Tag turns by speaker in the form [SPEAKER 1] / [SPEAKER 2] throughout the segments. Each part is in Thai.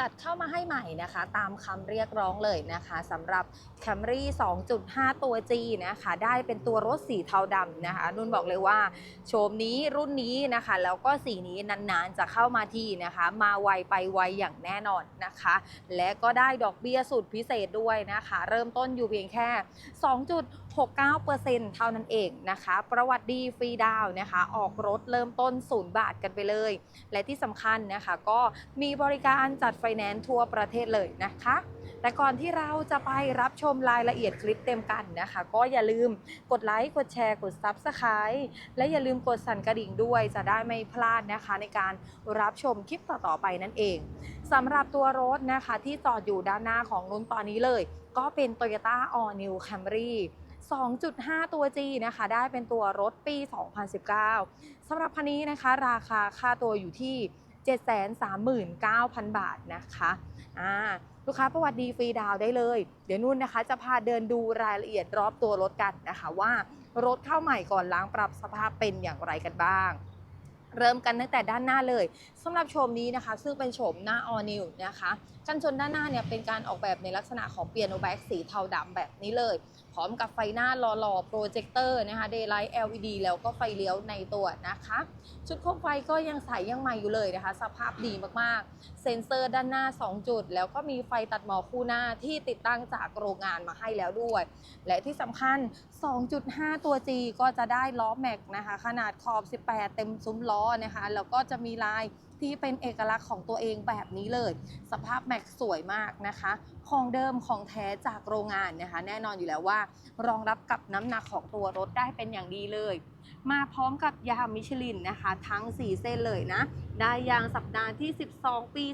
[SPEAKER 1] จัดเข้ามาให้ใหม่นะคะ ตามคำเรียกร้องเลยนะคะสำหรับ Camry 2.5 ตัว G นะคะ ได้เป็นตัวรถสีเทาดำนะคะ นุ่นบอกเลยว่า โฉมนี้รุ่นนี้นะคะ แล้วก็สีนี้นานๆจะเข้ามาที่นะคะ มาไวไปไวอย่างแน่นอนนะคะ และก็ได้ดอกเบี้ยสุดพิเศษด้วยนะคะ เริ่มต้นอยู่เพียงแค่ 2. 69%เท่านั้นเองนะคะ ประวัติดีฟรีดาวนะคะ ออกรถเริ่มต้น0บาทกันไปเลย และที่สำคัญนะคะ ก็มีบริการจัดไฟแนนซ์ทั่วประเทศเลยนะคะแต่ก่อนที่เราจะไปรับชมรายละเอียดคลิปเต็มกันนะคะ ก็อย่าลืมกดไลค์ กดแชร์ กด Subscribe และอย่าลืมกดสั่นกระดิ่งด้วยจะได้ไม่พลาดนะคะ ในการรับชมคลิปต่อ ๆ ไปนั่นเองสำหรับตัวรถนะคะที่จอดอยู่ด้านหน้าของนุ่นตอนนี้เลย ก็เป็น Toyota All New Camry 2.5 ตัว G นะคะ ได้เป็นตัวรถปี 2019 สำหรับคันนี้นะคะ ราคาค่าตัวอยู่ที่ 739,000 บาทนะคะอ่าลูกค้าประวัติดีฟรีดาวได้เลย เดี๋ยวนุ่นนะคะ จะพาเดินดูรายละเอียดรอบตัวรถกันนะคะว่ารถเข้าใหม่ก่อนล้างปรับสภาพเป็นอย่างไรกันบ้าง เริ่มกันตั้งแต่ด้านหน้าเลยสำหรับโฉมนี้นะคะ ซึ่งเป็นโฉมหน้า all new นะคะกันชนด้านหน้าเนี่ยเป็นการออกแบบในลักษณะของเปียโนแบ็กสีเทาดำแบบนี้เลยพร้อมกับไฟหน้าหล่อๆโปรเจคเตอร์นะคะ Daylight LED แล้วก็ไฟเลี้ยวในตัวนะคะ ชุดโคมไฟก็ยังใสยังใหม่อยู่เลยนะคะ สภาพดีมากๆ เซ็นเซอร์ด้านหน้า 2 จุด แล้วก็มีไฟตัดหมอกคู่หน้าที่ติดตั้งจากโรงงานมาให้แล้วด้วย และที่สำคัญ 2.5 ตัว G ก็จะได้ล้อแม็กนะคะ ขนาดขอบ 18 เต็มซุ้มล้อนะคะ แล้วก็จะมีลาย ที่เป็นเอกลักษณ์ของตัวเองแบบนี้เลย สภาพแม็กสวยมากนะคะ ของเดิมของแท้จากโรงงานนะคะ แน่นอนอยู่แล้วว่า รองรับกับน้ำหนักของตัวรถได้เป็นอย่างดีเลย มาพร้อมกับยางมิชลินนะคะ ทั้ง 4 เส้นเลยนะ ได้ยางสัปดาห์ที่ 12 ปี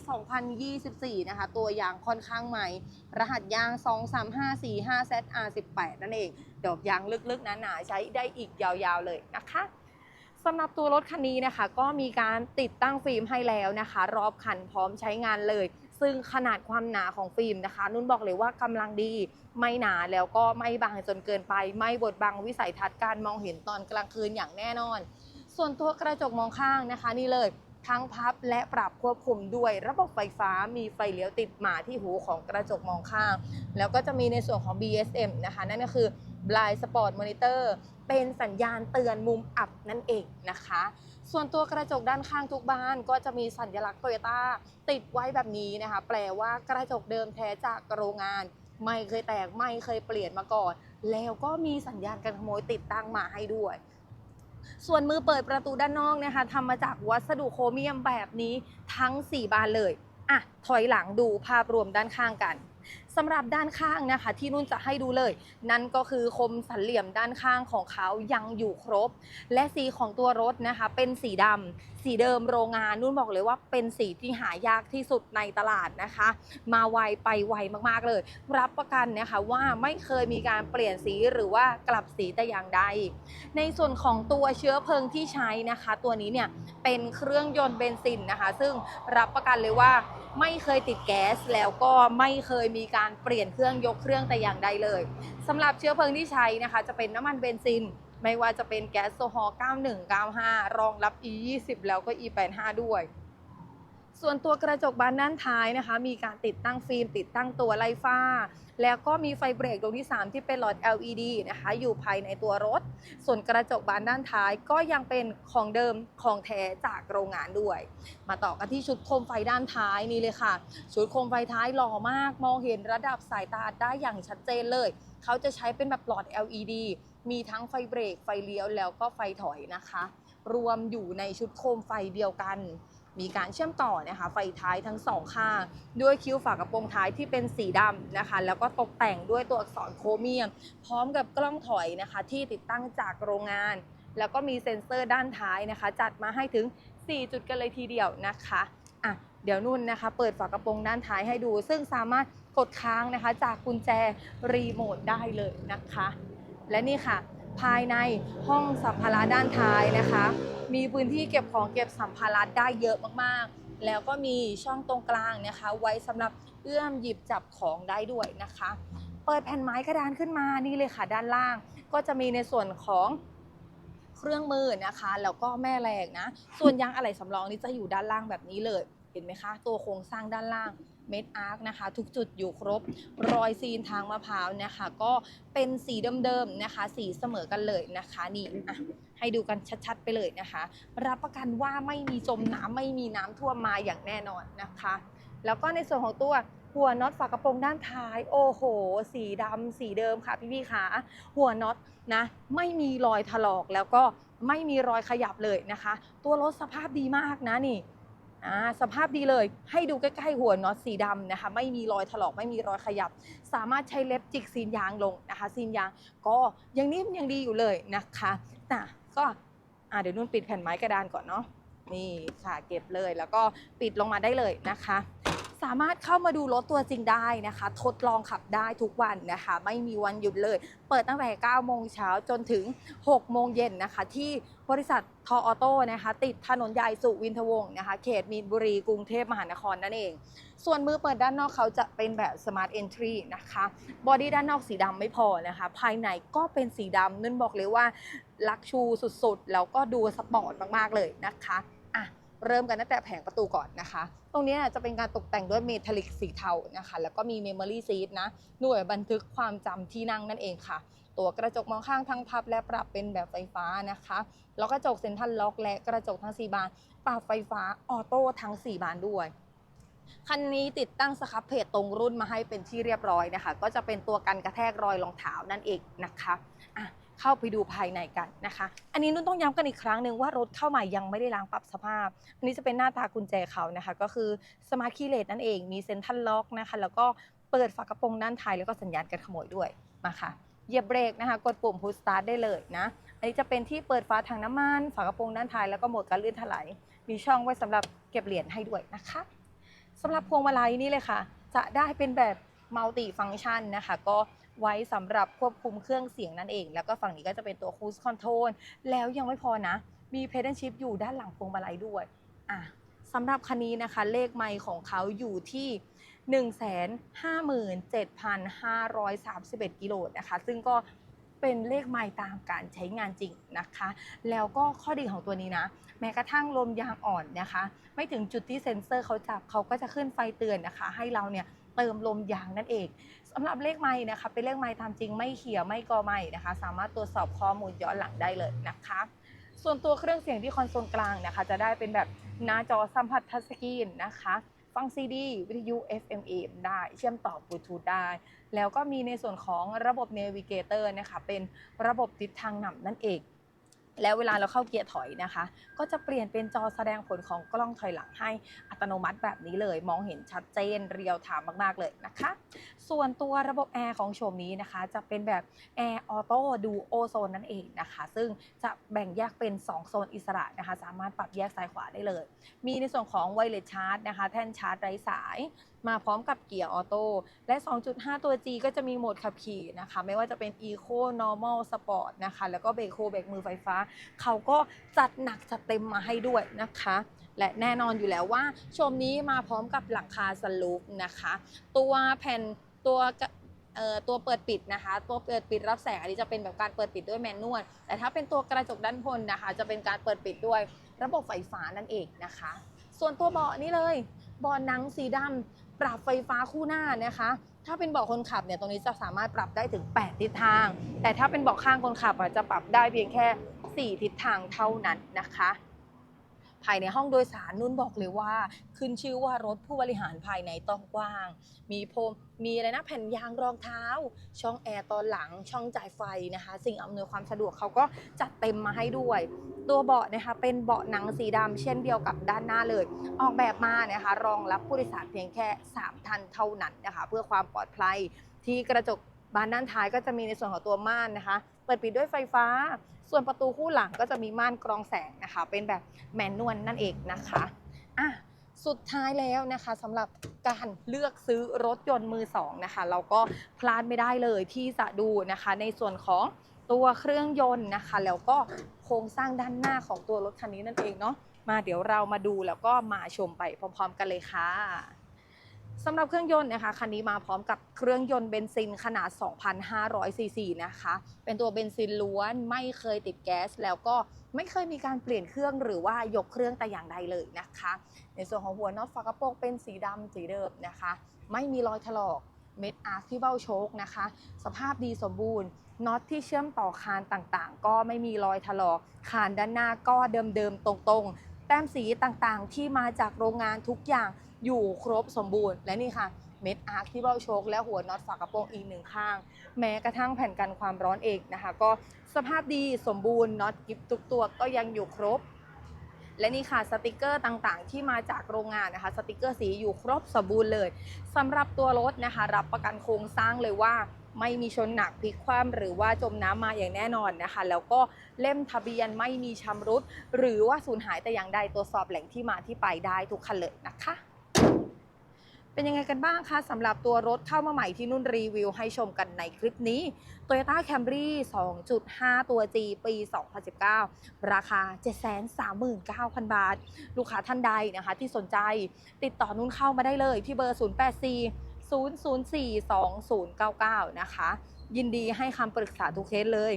[SPEAKER 1] 2024 นะคะ ตัวยางค่อนข้างใหม่ รหัสยาง 23545 ZR18 นั่นเอง ดอกยางลึกๆหนาๆใช้ได้อีกยาวๆเลยนะคะ สำหรับตัวรถคันนี้นะคะ ก็มีการติดตั้งฟิล์มให้แล้วนะคะ รอบคันพร้อมใช้งานเลย ซึ่งขนาดความหนาของฟิล์มนะคะ นุ่นบอกเลยว่ากำลังดีไม่หนาแล้วก็ไม่บางจนเกินไป ไม่บดบังวิสัยทัศน์การมองเห็นตอนกลางคืนอย่างแน่นอน ส่วนตัวกระจกมองข้างนะคะ นี่เลยทั้งพับและปรับควบคุมด้วย ระบบไฟฟ้ามีไฟเลี้ยวติดมาที่หูของกระจกมองข้าง แล้วก็จะมีในส่วนของ BSM นะคะ นั่นก็คือ Blind Spot Monitor เป็นสัญญาณเตือนมุมอับนั่นเองนะคะ ส่วนตัวกระจกด้านข้างทุกบานก็จะมีสัญลักษณ์โตโยต้าติดไว้แบบนี้นะคะ แปลว่ากระจกเดิมแท้จากโรงงาน ไม่เคยแตกไม่เคยเปลี่ยนมาก่อน แล้วก็มีสัญญาณการขโมยติดตั้งมาให้ด้วยส่วนมือเปิดประตูด้านนอกนะคะทำมาจากวัสดุโครเมียมแบบนี้ทั้ง 4 บานเลย อะ ถอยหลังดูภาพรวมด้านข้างกันสำหรับด้านข้างนะคะ ที่นุ่นจะให้ดูเลย นั่นก็คือคมสันเหลี่ยมด้านข้างของเขายังอยู่ครบ และสีของตัวรถนะคะ เป็นสีดำสีเดิมโรงงานนุ่นบอกเลยว่าเป็นสีที่หายากที่สุดในตลาดนะคะ มาไวไปไวมากๆเลย รับประกันนะคะว่าไม่เคยมีการเปลี่ยนสีหรือว่ากลับสีแต่อย่างใด ในส่วนของตัวเชื้อเพลิงที่ใช้นะคะ ตัวนี้เนี่ยเป็นเครื่องยนต์เบนซินนะคะ ซึ่งรับประกันเลยว่าไม่เคยติดแก๊สแล้วก็ไม่เคยมีการการเปลี่ยนเครื่องยกเครื่องแต่อย่างใดเลยสำหรับเชื้อเพลิงที่ใช้นะคะ จะเป็นน้ำมันเบนซิน ไม่ว่าจะเป็นแก๊สโซฮอล์91 95 รองรับ E20 แล้วก็ E85 ด้วย ส่วนตัวกระจกบานด้านท้ายนะคะ มีการติดตั้งฟิล์ม ติดตั้งตัวไล่ฟ้า แล้วก็มีไฟเบรกดวงที่ 3 ที่เป็นหลอด LED นะคะ อยู่ภายในตัวรถ ส่วนกระจกบานด้านท้ายก็ยังเป็นของเดิมของแท้จากโรงงานด้วย มาต่อกันที่ชุดโคมไฟด้านท้ายนี่เลยค่ะ ชุดโคมไฟท้ายหล่อมาก มองเห็นระดับสายตาได้อย่างชัดเจนเลย เขาจะใช้เป็นแบบหลอด LED มีทั้งไฟเบรก ไฟเลี้ยวแล้วก็ไฟถอยนะคะ รวมอยู่ในชุดโคมไฟเดียวกัน มีการเชื่อมต่อนะคะไฟท้ายทั้งสองข้าง ด้วยคิ้วฝากระโปรงท้ายที่เป็นสีดำนะคะ แล้วก็ตกแต่งด้วยตัวอักษรโครเมียม พร้อมกับกล้องถอยนะคะ ที่ติดตั้งจากโรงงาน แล้วก็มีเซ็นเซอร์ด้านท้ายนะคะ จัดมาให้ถึง 4 จุดกันเลยทีเดียวนะคะอะเดี๋ยวนุ่นนะคะ เปิดฝากระโปรงด้านท้ายให้ดู ซึ่งสามารถกดค้างนะคะ จากกุญแจรีโมทได้เลยนะคะ และนี่ค่ะ ภายในห้องสัมภาระด้านท้ายนะคะ มีพื้นที่เก็บของเก็บสัมภาระได้เยอะมากๆ แล้วก็มีช่องตรงกลางนะคะ ไว้สำหรับเอื้อมหยิบจับของได้ด้วยนะคะ เปิดแผ่นไม้กระดานขึ้นมานี่เลยค่ะ ด้านล่าง ก็จะมีในส่วนของเครื่องมือนะคะแล้วก็แม่แรงนะ ส่วนยางอะไหล่สำรองนี่จะอยู่ด้านล่างแบบนี้เลย เห็นไหมคะ ตัวโครงสร้างด้านล่างเม็ดอาร์คนะคะ ทุกจุดอยู่ครบรอยซีนทางมะพร้าวนะคะ ก็เป็นสีเดิมๆนะคะ สีเสมอกันเลยนะคะนี่อะให้ดูกันชัดๆไปเลยนะคะ รับประกันว่าไม่มีจมน้ำไม่มีน้ำท่วมมาอย่างแน่นอนนะคะ แล้วก็ในส่วนของตัวหัวน็อตฝากระโปรงด้านท้าย โอ้โห สีดำสีเดิมค่ะพี่ๆค่ะหัวน็อตนะไม่มีรอยถลอกแล้วก็ไม่มีรอยขยับเลยนะคะ ตัวรถสภาพดีมากนะนี่ สภาพดีเลย ให้ดูใกล้ๆหัวน็อตสีดำนะคะ ไม่มีรอยถลอกไม่มีรอยขยับ สามารถใช้เล็บจิกซีนยางลงนะคะ ซีนยางก็ยังนิ่มยังดีอยู่เลยนะคะนะก็เดี๋ยวนุ่นปิดแผ่นไม้กระดานก่อนเนาะนี่ค่ะเก็บเลยแล้วก็ปิดลงมาได้เลยนะคะ สามารถเข้ามาดูรถตัวจริงได้นะคะ ทดลองขับได้ทุกวันนะคะ ไม่มีวันหยุดเลย เปิดตั้งแต่ 9 โมงเช้าจนถึง 6 โมงเย็นนะคะ ที่บริษัททออโต้นะคะ ติดถนนใหญ่สุวินทวงศ์นะคะ เขตมีนบุรีกรุงเทพมหานครนั่นเอง ส่วนมือเปิดด้านนอกเขาจะเป็นแบบ Smart Entry นะคะ บอดี้ด้านนอกสีดำไม่พอนะคะ ภายในก็เป็นสีดำนั่นบอกเลยว่าลักชูสุดๆ แล้วก็ดูสปอร์ตมากๆเลยนะคะ เริ่มกันตั้งแต่แผงประตูก่อนนะคะ ตรงนี้จะเป็นการตกแต่งด้วยเมทัลลิกสีเทานะคะ แล้วก็มีเมมโมรี่ซีทนะ หน่วยบันทึกความจำที่นั่งนั่นเองค่ะ ตัวกระจกมองข้างทั้งพับและปรับเป็นแบบไฟฟ้านะคะ แล้วกระจกเซ็นทรัลล็อกและกระจกทั้ง 4 บาน ปรับไฟฟ้าออโต้ทั้ง 4 บานด้วยคันนี้ติดตั้งสครับเพจตรงรุ่นมาให้เป็นที่เรียบร้อยนะคะ ก็จะเป็นตัวกันกระแทกรอยรองเท้านั่นเองนะคะอะ เข้าไปดูภายในกันนะคะ อันนี้นุ่นต้องย้ำกันอีกครั้งหนึ่งว่ารถเข้ามายังไม่ได้ล้างปรับสภาพ อันนี้จะเป็นหน้าตากุญแจเขานะคะ ก็คือสมาร์ทคีย์เลสนั่นเองมีเซ็นทรัลล็อกนะคะ แล้วก็เปิดฝากระโปรงด้านท้ายแล้วก็สัญญาณการขโมยด้วยมาค่ะเหยียบเบรกนะคะ กดปุ่มพุชสตาร์ทได้เลยนะ อันนี้จะเป็นที่เปิดฝาถังน้ำมัน ฝากระโปรงด้านท้ายแล้วก็โหมดการลื่นถลายมีช่องไว้สำหรับเก็บเหรียญให้ด้วยนะคะสำหรับพวงมาลัยนี่เลยค่ะ จะได้เป็นแบบมัลติฟัง c t ชันนะคะ ก็ ไว้สำหรับควบคุมเครื่องเสียงนั่นเอง แล้วก็ฝั่งนี้ก็จะเป็นตัวคู i คอนโทรลแล้วยังไม่พอนะ มีเพด a l ชิพอยู่ด้านหลังพวงมาลัยด้วยอะสำหรับคันนี้นะคะ เลขไมล์ของเขาอยู่ที่ 157,531 กิโลนะคะ ซึ่งก็ เป็นเลขไมล์ตามการใช้งานจริงนะคะ แล้วก็ข้อดีของตัวนี้นะ แม้กระทั่งลมยางอ่อนนะคะ ไม่ถึงจุดที่เซ็นเซอร์เขาจับเขาก็จะขึ้นไฟเตือนนะคะ ให้เราเนี่ยเติมลมยางนั่นเองสำหรับเลขไม้นะคะเป็นเลขไม้ตามจริงไม่เขียวไม่กอไม้นะคะ สามารถตรวจสอบข้อมูลย้อนหลังได้เลยนะคะ ส่วนตัวเครื่องเสียงที่คอนโซลกลางนะคะ จะได้เป็นแบบหน้าจอสัมผัสทัชสกรีนนะคะ ฟังซีดี วิทยุ FM AM ได้เชื่อมต่อบลูทูธได้ แล้วก็มีในส่วนของระบบเนวิเกเตอร์นะคะเป็นระบบทิศทางนำนั่นเอง แล้วเวลาเราเข้าเกียร์ถอยนะคะ ก็จะเปลี่ยนเป็นจอแสดงผลของกล้องถอยหลังให้อัตโนมัติแบบนี้เลย มองเห็นชัดเจนเรียวถามมากๆเลยนะคะ ส่วนตัวระบบแอร์ของโฉมนี้นะคะ จะเป็นแบบแอร์ออโต้ดูโอโซนนั่นเองนะคะ ซึ่งจะแบ่งแยกเป็น 2 โซนอิสระนะคะ สามารถปรับแยกซ้ายขวาได้เลย มีในส่วนของไวเลสชาร์จนะคะ แท่นชาร์จไร้สาย มาพร้อมกับเกียร์ออโต้และ 2.5 ตัว G ก็จะมีโหมดขับขี่นะคะ ไม่ว่าจะเป็น Eco Normal Sport นะคะ แล้วก็เบรกโคเบรกมือไฟฟ้า เขาก็จัดหนักจัดเต็มมาให้ด้วยนะคะ และแน่นอนอยู่แล้วว่าชมนี้มาพร้อมกับหลังคาสลูปนะคะ ตัวแผ่นตัวตัวเปิดปิดนะคะ ตัวเปิดปิดรับแสงอันนี้จะเป็นแบบการเปิดปิดด้วยแมนนวลแต่ถ้าเป็นตัวกระจกด้านบนนะคะ จะเป็นการเปิดปิดด้วยระบบไฟฟ้านั่นเองนะคะ ส่วนตัวเบาะนี่เลยเบาะหนังสีดำ ปรับไฟฟ้าคู่หน้านะคะ ถ้าเป็นเบาะคนขับเนี่ยตรงนี้จะสามารถปรับได้ถึง 8 ทิศทาง แต่ถ้าเป็นเบาะข้างคนขับอะจะปรับได้เพียงแค่ 4 ทิศทางเท่านั้นนะคะ ภายในห้องโดยสารนุ่นบอกเลยว่า ขึ้นชื่อว่ารถผู้บริหารภายในต้องกว้าง มีพรมมีอะไรนะแผ่นยางรองเท้า ช่องแอร์ตอนหลังช่องจ่ายไฟนะคะ สิ่งอำนวยความสะดวกเขาก็จัดเต็มมาให้ด้วย ตัวเบาะนะคะเป็นเบาะหนังสีดำเช่นเดียวกับด้านหน้าเลย ออกแบบมานะคะรองรับผู้โดยสารเพียงแค่ 3 ท่านเท่านั้นนะคะ เพื่อความปลอดภัยที่กระจกบานด้านท้ายก็จะมีในส่วนของตัวม่านนะคะ เปิดปิดด้วยไฟฟ้า ส่วนประตูคู่หลังก็จะมีม่านกรองแสงนะคะ เป็นแบบแมนนวลนั่นเองนะคะอะสุดท้ายแล้วนะคะสำหรับการเลือกซื้อรถยนต์มือสองนะคะ เราก็พลาดไม่ได้เลยที่จะดูนะคะ ในส่วนของตัวเครื่องยนต์นะคะ แล้วก็โครงสร้างด้านหน้าของตัวรถคันนี้นั่นเองเนาะมาเดี๋ยวเรามาดูแล้วก็มาชมไปพร้อม ๆ กันเลยค่ะ สำหรับเครื่องยนต์นะคะคันนี้มาพร้อมกับเครื่องยนต์เบนซินขนาด 2,500ซีซีนะคะ เป็นตัวเบนซินล้วนไม่เคยติดแก๊ส แล้วก็ไม่เคยมีการเปลี่ยนเครื่องหรือว่ายกเครื่องแต่อย่างใดเลยนะคะ ในส่วนของหัวน็อตฝากระโปรงเป็นสีดำสีเดิมนะคะ ไม่มีรอยถลอกเม็ดอาร์คที่เบ้าโชคนะคะ สภาพดีสมบูรณ์น็อตที่เชื่อมต่อคานต่างๆ ก็ไม่มีรอยถลอกคานด้านหน้าก็เดิมๆตรงๆ แต้มสีต่างๆ ที่มาจากโรงงานทุกอย่างอยู่ครบสมบูรณ์ และนี่ค่ะเม็ดอาร์คที่เบ้าโชคและหัวน็อตฝากระโปรงอีกหนึ่งข้าง แม้กระทั่งแผ่นกันความร้อนเองนะคะ ก็สภาพดีสมบูรณ์น็อตกิฟทุกตัวก็ยังอยู่ครบ และนี่ค่ะสติกเกอร์ต่างๆ ที่มาจากโรงงานนะคะสติกเกอร์สีอยู่ครบสมบูรณ์เลยสำหรับตัวรถนะคะ รับประกันโครงสร้างเลยว่า ไม่มีชนหนักพลิกคว่ำหรือว่าจมน้ำมาอย่างแน่นอนนะคะ แล้วก็เล่มทะเบียนไม่มีชำรุด หรือว่าสูญหายแต่อย่างใดตรวจสอบแหล่งที่มาที่ไปได้ทุกคันเลยนะคะเป็นยังไงกันบ้างคะสำหรับตัวรถเข้ามาใหม่ที่นุ่นรีวิวให้ชมกันในคลิปนี้ Toyota Camry 2.5 ตัว G ปี 2019 ราคา 739,000 บาท ลูกค้าท่านใดนะคะที่สนใจติดต่อนุ่นเข้ามาได้เลยที่เบอร์ 084 004 2099 นะคะ ยินดีให้คำปรึกษาทุกเคสเลย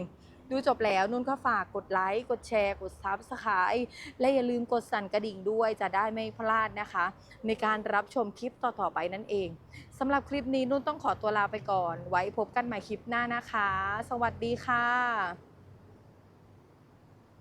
[SPEAKER 1] ดูจบแล้วนุ่นก็ฝากกดไลค์ กดแชร์ กดซับสไคร b ์และอย่าลืมกดสั่นกระดิ่งด้วยจะได้ไม่พลาดนะคะ ในการรับชมคลิปต่อๆไปนั่นเองสำหรับคลิปนี้นุ่นต้องขอตัวลาไปก่อน ไว้พบกันใหม่คลิปหน้านะคะ สวัสดีค่ะ